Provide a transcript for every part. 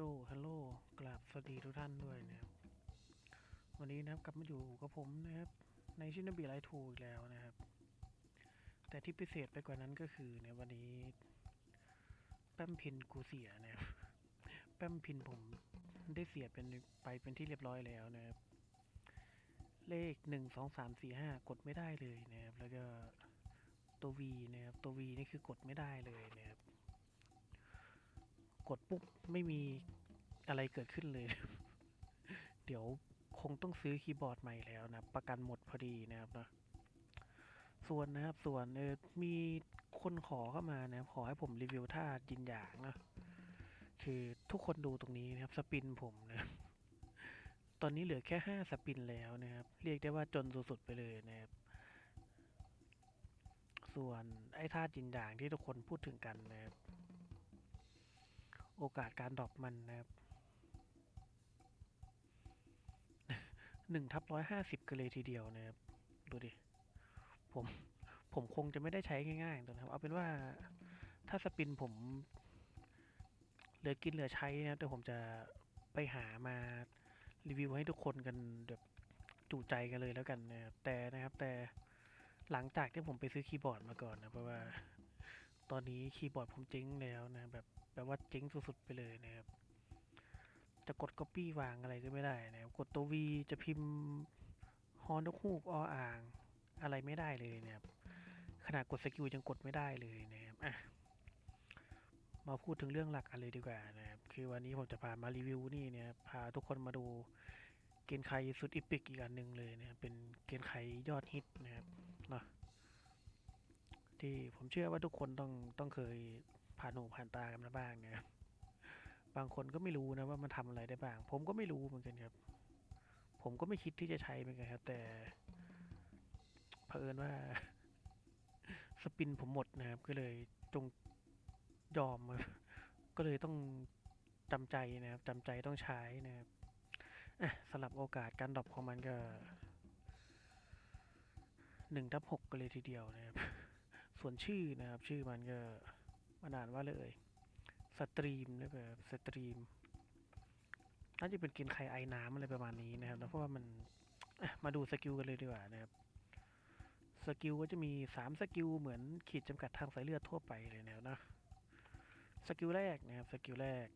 ลฮัลโหลกราบสวัสดีทุกท่านด้วยนะครับ วันนี้นะครับกลับมาอยู่กับผมนะครับ ในชินบีไลทูอีกแล้วนะครับ แต่ที่พิเศษไปกว่านั้นก็คือในวันนี้ แป้มพินกูเสียนะครับ แป้มพินผมได้เสียเป็นไปเป็นที่เรียบร้อยแล้วนะครับ เลขหนึ่งสองสามสี่ห้ากดไม่ได้เลยนะครับ แล้วก็ตัววีนะครับ ตัววีนี่คือกดไม่ได้เลยนะครับ กดปุ๊บไม่มีอะไรเกิดขึ้นเลย เดี๋ยวคงต้องซื้อคีย์บอร์ดใหม่แล้วนะ ประกันหมดพอดีนะครับนะส่วนนะครับ ส่วนเออมีคนขอเข้ามานะขอให้ผมรีวิวท่าจินหยางนะ คือทุกคนดูตรงนี้นะครับ สปินผมนะตอนนี้เหลือแค่ห้าสปินแล้วนะครับ เรียกได้ว่าจนสุดๆไปเลยนะครับ ส่วนไอ้ท่าจินหยางที่ทุกคนพูดถึงกันนะครับ โอกาสการดรอปมันนะครับหนึ่งทับร้อยห้าสิบกันเลยทีเดียวนะครับ ดูดิ ผม ผมคงจะไม่ได้ใช้ง่ายๆตัวนะครับ เอาเป็นว่าถ้าสปินผม เหลือกินเหลือใช้นะแต่ผมจะไปหามารีวิวให้ทุกคนกันแบบจุใจกันเลยแล้วกันนะครับ แต่นะครับ แต่หลังจากที่ผมไปซื้อคีย์บอร์ดมาก่อนนะเพราะว่า ตอนนี้คีย์บอร์ดผมเจ๊งแล้วนะแบบแปลว่าเจ๊งสุดๆไปเลยนะครับ จะกด Copy วางอะไรก็ไม่ได้นะครับ กดตัว V จะพิมพ์ฮอนกฮูกออ่าง อะไรไม่ได้เลยนะครับ ขนาดกดสกิลยังกดไม่ได้เลยนะครับอะมาพูดถึงเรื่องหลักกันเลยดีกว่านะครับ คือวันนี้ผมจะพามารีวิวนี่เนี่ยพาทุกคนมาดูเกณฑ์ไขสุดอีพิกอีกอันหนึ่งเลยนะครับเป็นเกณฑ์ไขยอดฮิตนะครับเนาะที่ผมเชื่อว่าทุกคนต้องต้องเคย ผ่านหูผ่านตากันมาบ้างเนี่ยบางคนก็ไม่รู้นะว่ามันทำอะไรได้บ้าง ผมก็ไม่รู้เหมือนกันครับ ผมก็ไม่คิดที่จะใช้เหมือนกันครับ แต่เผอิญว่าสปินผมหมดนะครับ ก็เลยจงยอมก็เลยต้องจำใจนะครับจำใจต้องใช้นะครับสำหรับโอกาสการดรอปของมันก็หนึ่งทับหกก็เลยทีเดียวนะครับ ส่วนชื่อนะครับ ชื่อมันก็ มันานว่าเลย สตรีมหรือแบบสตรีม น่าจะเป็นกินไข่ไอ้น้ำอะไรประมาณนี้นะครับ แล้วเพราะว่ามันมาดูสกิลกันเลยดีกว่านะครับ สกิลก็จะมีสามสกิลเหมือนขีดจำกัดทางสายเลือดทั่วไปเลยนะครับนะสกิลแรกนะครับ สกิลแรก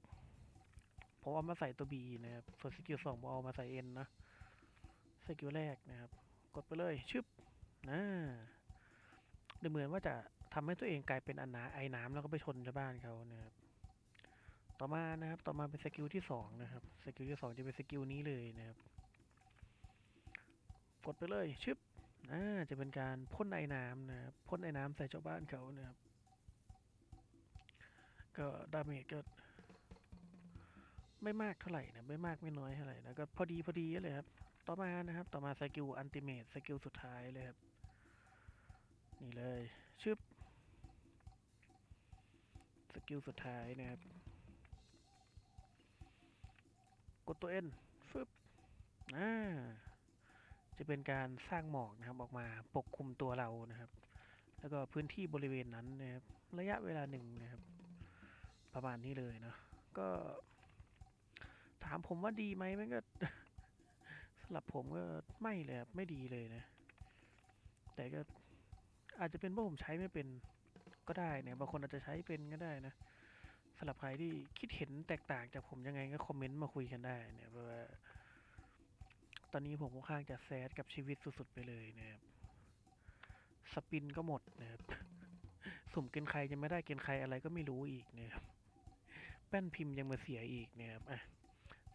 ผมเอามาใส่ตัวบีนะครับ ส่วนสกิลสองผมเอามาใส่เอ็นนะ สกิลแรกนะครับ กดไปเลยชึบนะดูเหมือนว่าจะ ทำให้ตัวเองกลายเป็นอันนาไอ้น้ำแล้วก็ไปชนชาวบ้านเขานะครับต่อมานะครับ ต่อมาเป็นสกิลที่สองนะครับสกิลที่สองจะเป็นสกิลนี้เลยนะครับ กดไปเลยชึบอ่าจะเป็นการพ่นไอ้น้ำนะครับพ่นไอ้น้ำใส่ชาวบ้านเขานะครับ ก็ดาเมจก็ไม่มากเท่าไหร่นะไม่มากไม่น้อยเท่าไหร่นะก็พอดีพอดีเลยครับ ต่อมานะครับ ต่อมาสกิลอันติเมตสกิลสุดท้ายเลยครับ นี่เลยชึบ กิลสุดท้ายนะครับ กดตัว N ฟึบอ่าจะเป็นการสร้างหมอกนะครับออกมาปกคลุมตัวเรานะครับ แล้วก็พื้นที่บริเวณนั้นนะครับ ระยะเวลาหนึ่งนะครับ ประมาณนี้เลยเนาะก็ ถามผมว่าดีไหมมันก็สำหรับผมก็ไม่เลยครับไม่ดีเลยนะ แต่ก็อาจจะเป็นเพราะผมใช้ไม่เป็น ก็ได้เนี่ยบางคนอาจจะใช้เป็นก็ได้นะสำหรับใครที่คิดเห็นแตกต่างจากผมยังไงก็คอมเมนต์มาคุยกันได้เนี่ยเพราะว่าตอนนี้ผมค่อนข้างจะแซดกับชีวิตสุด ๆ ไปเลยนะครับสปินก็หมดนะครับสุ่มเกณฑ์ใครจะไม่ได้เกณฑ์ใครอะไรก็ไม่รู้อีกนะครับแป้นพิมพ์ยังมาเสียอีกนะครับอะ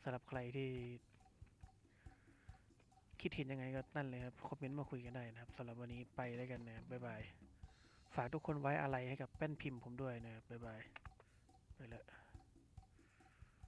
สำหรับใครที่คิดเห็นยังไงก็นั่นเลยครับ คอมเมนต์มาคุยกันได้นะครับสำหรับวันนี้ไปแล้วกันนะบ๊ายบาย ฝากทุกคนไว้อะไรให้กับแป้นพิมพ์ผมด้วยนะครับบ๊ายบายไปละ